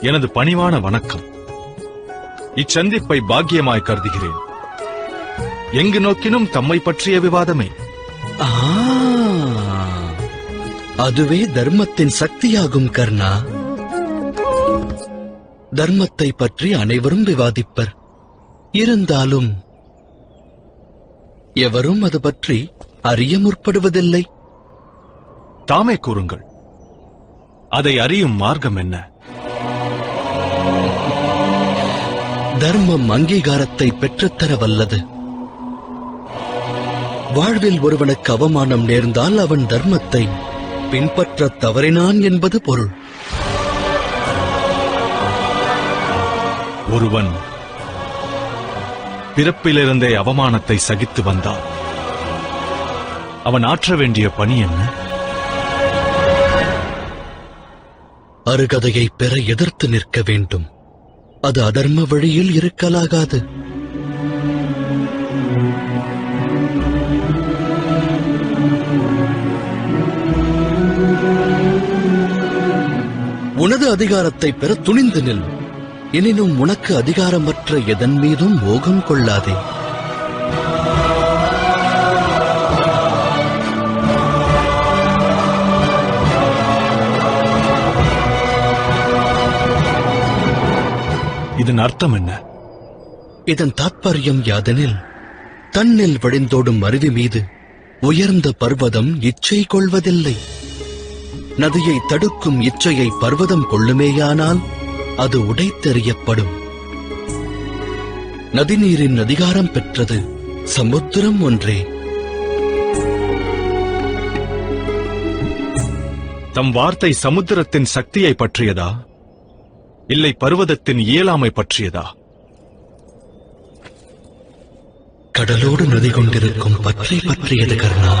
எனது பணிவான வணக்கம். இச்சந்திப்பை பாக்கியமாய் கருதுகிறேன். எங்கு நோக்கினும் தம்மை பற்றிய விவாதமே. ஆ, அதுவே தர்மத்தின் சக்தியாகும் கர்ணா. தர்மத்தை பற்றி அனைவரும் விவாதிப்பர். இருந்தாலும் எவரும் அது பற்றி அறிய முற்படுவதில்லை. தாமே கூறுங்கள். அதை அறியும் மார்க்கம் என்ன? தர்மம் அங்கீகாரத்தை பெற்றுத்தர வல்லது வாழ்வில் ஒருவனுக்கு அவமானம் நேர்ந்தால் அவன் தர்மத்தை பின்பற்றத் தவறினான் என்பது பொருள். ஒருவன் பிறப்பிலிருந்தே அவமானத்தை சகித்து வந்தான். அவன் ஆற்ற வேண்டிய பணி என்ன? அருகதையை பெற எதிர்த்து நிற்க வேண்டும். அது அதர்ம வழியில் இருக்கலாகாது. உனது அதிகாரத்தை பெற துணிந்து நில். எனினும் உனக்கு அதிகாரமற்ற எதன் மீதும் மோகம் கொள்ளாதே. இதன் அர்த்தம் என்ன? இதன் தாத்பரியம் யாதெனில் தன்னில் வழிந்தோடும் அருவி மீது உயர்ந்த பர்வதம் இச்சை கொள்வதில்லை. நதியை தடுக்கும் இச்சையை பர்வதம் கொள்ளுமேயானால் அது உடைத்தெறியப்படும். நதிநீரின் அதிகாரம் பெற்றது சமுத்திரம் ஒன்றே. தம் வார்த்தை சமுத்திரத்தின் சக்தியை பற்றியதா? இல்லை பர்வதத்தின் இயலாமை பற்றியதா? கடலோடு நதி கொண்டிருக்கும் பற்றை பற்றியது கர்ணா.